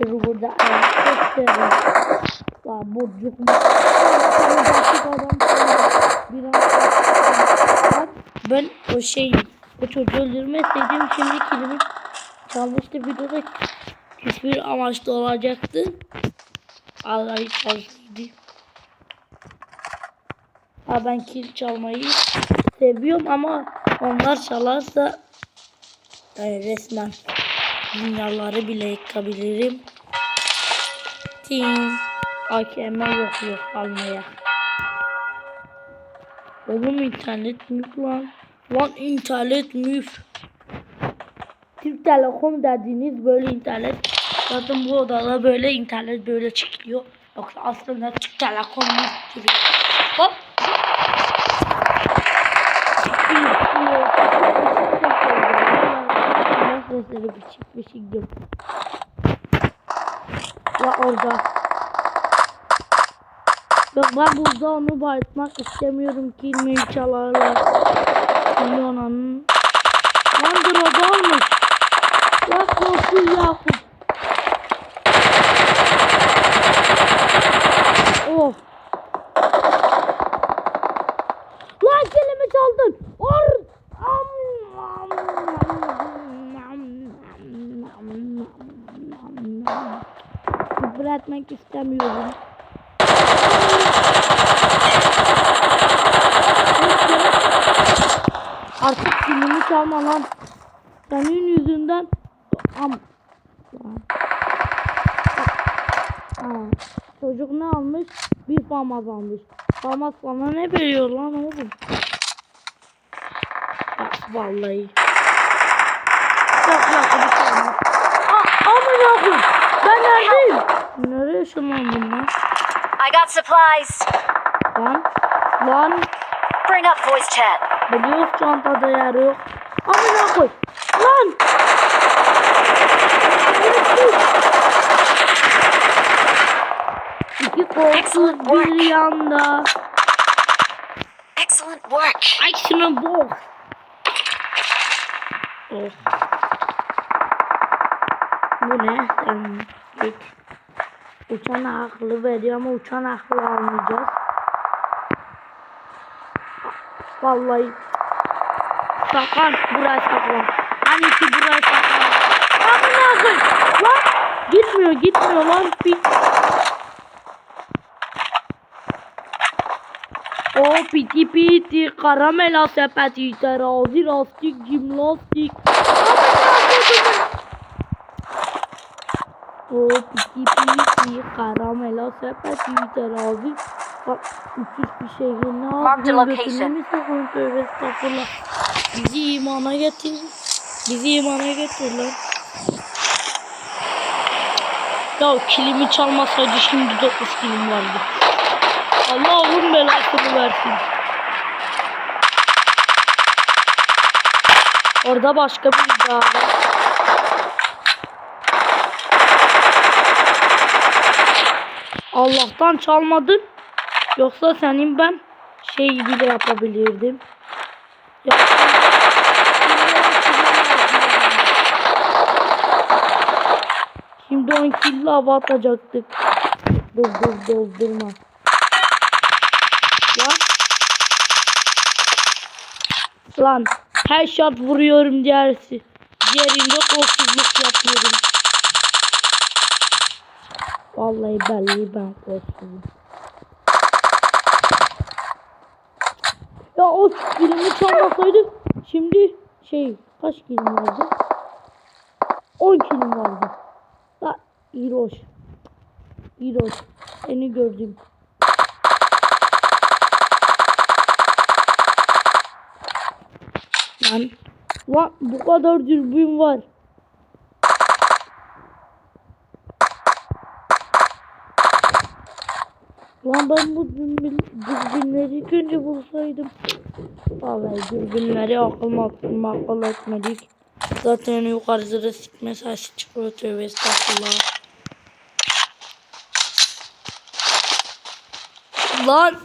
gösterir burada. Gösterir. Lan burcuk mu? Ben o şey o çocuğu öldürmeseydim şimdi kilimi çalmıştı videoda küfür amaçlı olacaktı. Vallahi çalsaydı. Ha ben kil çalmayı seviyorum ama onlar çalarsa yani resmen dünyaları bile yıkabilirim. Tim. AKM yok yok almaya. Oğlum internet müf lan. Lan internet müf. Türk Telekom dediğiniz böyle internet. Zaten bu odada böyle internet böyle çıkıyor. Yoksa aslında Türk Telekom müf gibi. Hop. Sesleri biçik biçik gidiyor. Ya orada. Yok ben burada onu bayıltmak istemiyorum ki çalarlar. Şimdi onun. Lan da olmuş. Ya korkun Yakup. Oh. Lan kelime çaldın. Or. Am, am, am, am, am, am. Etmek istemiyorum. Artık kilimi çalma lan. Senin yüzünden am. Çocuk ne almış? Bir famaz almış. Famaz bana ne veriyor lan oğlum? Ya, vallahi. Bir şey Nereye ışınlandım lan? I got supplies. Lan. Lan. Bring up voice chat. Biliyoruz çantada yer yok. Amına koy. Lan. İki kolsuz bir yanda. Excellent work. Action'a box. Oh. Bu ne? Git. Uçan akıllı veriyor ama uçan akıllı almayacağız. Vallahi saklan buraya saklan. Hani ki buraya saklan. Amına koy. Lan gitmiyor gitmiyor lan. Bir... O piti piti karamela sepeti terazi lastik jimnastik. O piti piti karamela sepeti terazi. Bak uçuş bir şey ne. Götüne mi sokuyorsun? Tövbe estağfurullah. Bizi imana getir. Bizi imana getir lan. Ya kilimi çalmasaydı şimdi 9 kilim vardı. Allah onun belasını versin. Orada başka bir daha var. Allah'tan çalmadın. Yoksa senin ben şey bile yapabilirdim. Ya, Şimdi 10 kilo hava atacaktık. Dur dur doldurma. Lan. Lan. Her shot vuruyorum diğersi. Diğerinde kolsuzluk yapıyorum. Vallahi belli ben kolsuzum. Ya o kilimi çalmasaydı şimdi şey kaç kilim vardı? 10 kilim vardı. La İroş. İroş. Seni gördüm. Lan. Lan bu kadar dürbün var. Lan ben bu dürbün, dürbünleri ilk önce bulsaydım. Vallahi dürbünleri akıl akıl akıl etmedik. Zaten yukarıda sikme sesi çıkıyor tövbe estağfurullah. Lan